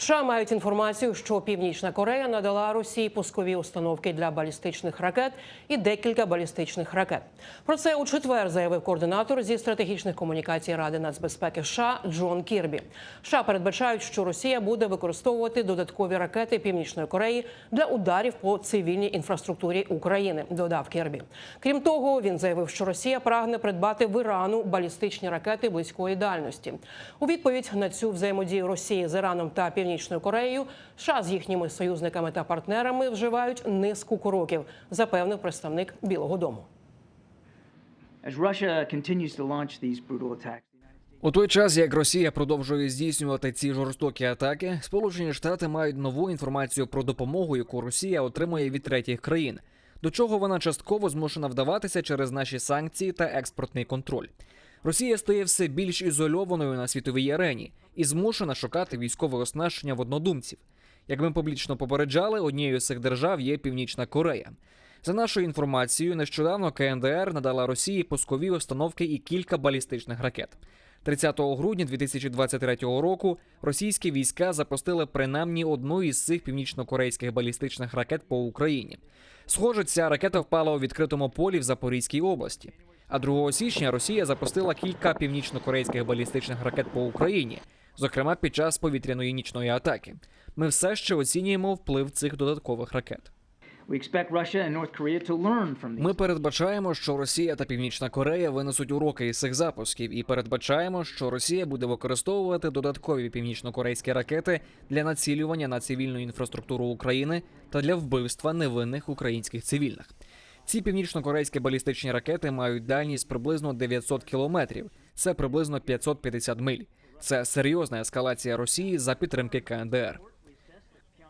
США мають інформацію, що Північна Корея надала Росії пускові установки для балістичних ракет і декілька балістичних ракет. Про це у четвер заявив координатор зі стратегічних комунікацій Ради нацбезпеки США Джон Кірбі. США передбачають, що Росія буде використовувати додаткові ракети Північної Кореї для ударів по цивільній інфраструктурі України. Додав Кірбі. Крім того, він заявив, що Росія прагне придбати в Ірану балістичні ракети близької дальності. У відповідь на цю взаємодію Росії з Іраном та Північною Кореєю США з їхніми союзниками та партнерами вживають низку кроків, запевнив представник Білого Дому. У той час, як Росія продовжує здійснювати ці жорстокі атаки, Сполучені Штати мають нову інформацію про допомогу, яку Росія отримує від третіх країн, до чого вона частково змушена вдаватися через наші санкції та експортний контроль. Росія стає все більш ізольованою на світовій арені і змушена шукати військове оснащення в однодумців. Як ми публічно попереджали, однією з цих держав є Північна Корея. За нашою інформацією, нещодавно КНДР надала Росії пускові установки і кілька балістичних ракет. 30 грудня 2023 року російські війська запустили принаймні одну із цих північно-корейських балістичних ракет по Україні. Схоже, ця ракета впала у відкритому полі в Запорізькій області. А 2 січня Росія запустила кілька північно-корейських балістичних ракет по Україні, зокрема під час повітряної нічної атаки. Ми все ще оцінюємо вплив цих додаткових ракет. Ми передбачаємо, що Росія та Північна Корея винесуть уроки із цих запусків, і передбачаємо, що Росія буде використовувати додаткові північно-корейські ракети для націлювання на цивільну інфраструктуру України та для вбивства невинних українських цивільних. Ці північно-корейські балістичні ракети мають дальність приблизно 900 кілометрів. Це приблизно 550 миль. Це серйозна ескалація Росії за підтримки КНДР.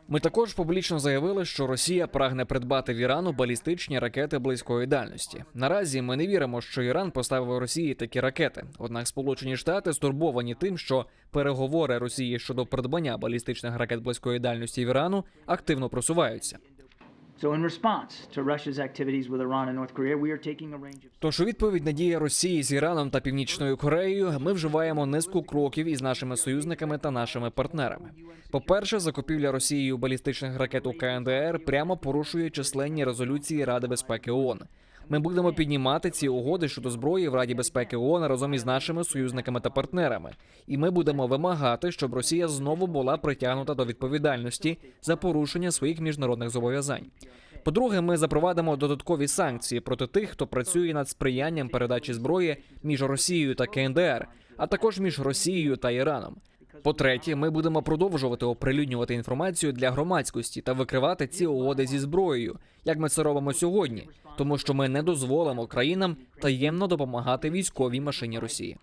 Ми також публічно заявили, що Росія прагне придбати в Ірану балістичні ракети близької дальності. Наразі ми не віримо, що Іран поставив Росії такі ракети. Однак Сполучені Штати стурбовані тим, що переговори Росії щодо придбання балістичних ракет близької дальності в Ірану активно просуваються. Тож у відповідь на дії Росії з Іраном та Північною Кореєю ми вживаємо низку кроків із нашими союзниками та нашими партнерами. По-перше, закупівля Росією балістичних ракет у КНДР прямо порушує численні резолюції Ради безпеки ООН. Ми будемо піднімати ці угоди щодо зброї в Раді безпеки ООН разом із нашими союзниками та партнерами. І ми будемо вимагати, щоб Росія знову була притягнута до відповідальності за порушення своїх міжнародних зобов'язань. По-друге, ми запровадимо додаткові санкції проти тих, хто працює над сприянням передачі зброї між Росією та КНДР, а також між Росією та Іраном. По-третє, ми будемо продовжувати оприлюднювати інформацію для громадськості та викривати ці угоди зі зброєю, як ми це робимо сьогодні, тому що ми не дозволимо країнам таємно допомагати військовій машині Росії.